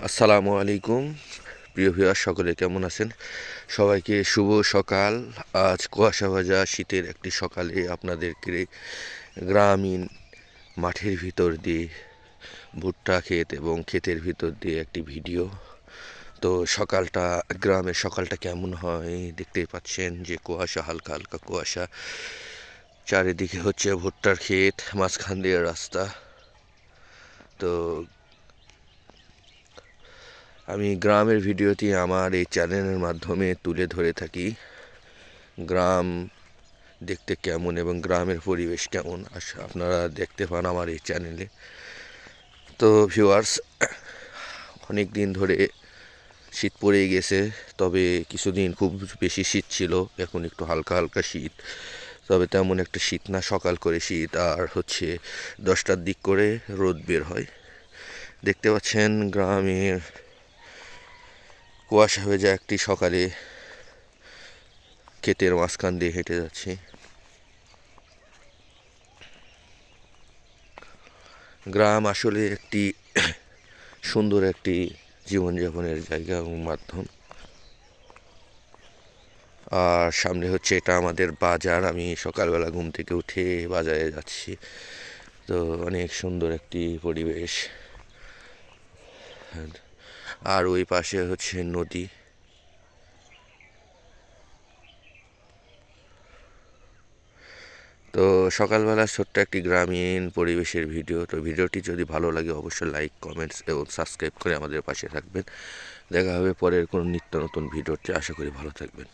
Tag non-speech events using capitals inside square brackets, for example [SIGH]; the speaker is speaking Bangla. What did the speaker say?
আসসালামু আলাইকুম। প্রিয় ভিউয়ার সকলে কেমন আছেন? সবাইকে শুভ সকাল। আজ কুয়াশা ভাজা, শীতের একটি সকালে আপনাদেরকে গ্রামীণ মাঠের ভিতর দিয়ে ভুট্টা ক্ষেত এবং ক্ষেতের ভিতর দিয়ে একটি ভিডিও। তো সকালটা, গ্রামের সকালটা কেমন হয় দেখতেই পাচ্ছেন যে কুয়াশা, হালকা হালকা কুয়াশা। চারিদিকে হচ্ছে ভুট্টার ক্ষেত, মাঝখান দিয়ে রাস্তা। তো আমি গ্রামের ভিডিওটি আমার এই চ্যানেলের মাধ্যমে তুলে ধরে থাকি। গ্রাম দেখতে কেমন এবং গ্রামের পরিবেশ কেমন আপনারা দেখতে পান আমার এই চ্যানেলে। তো ভিউয়ার্স অনেক দিন ধরে শীত পড়ে গেছে, তবে কিছুদিন খুব বেশি শীত ছিল, এখন একটু হালকা হালকা শীত। তবে তেমন একটা শীত না, সকাল করে শীত, আর হচ্ছে দশটার দিক করে রোদ বের হয়। দেখতে পাচ্ছেন, গ্রামের কুয়াশা হয়ে যায় একটি সকালে। ক্ষেতের মাঝখান দিয়ে হেঁটে যাচ্ছি। গ্রাম আসলে একটি [COUGHS] সুন্দর একটি জীবনযাপনের জায়গা এবং মাধ্যম। আর সামনে হচ্ছে এটা আমাদের বাজার। আমি সকালবেলা ঘুম থেকে উঠে বাজারে যাচ্ছি। তো অনেক সুন্দর একটি পরিবেশ। আর ওই পাশে হচ্ছে নদী। তো সকালবেলা ছোট্ট একটি গ্রামীণ পরিবেশের ভিডিও। তো ভিডিওটি যদি ভালো লাগে অবশ্যই লাইক কমেন্টস এবং সাবস্ক্রাইব করে আমাদের পাশে থাকবেন। দেখা হবে পরের কোনো নিত্য নতুন ভিডিওটি আশা করি ভালো থাকবেন।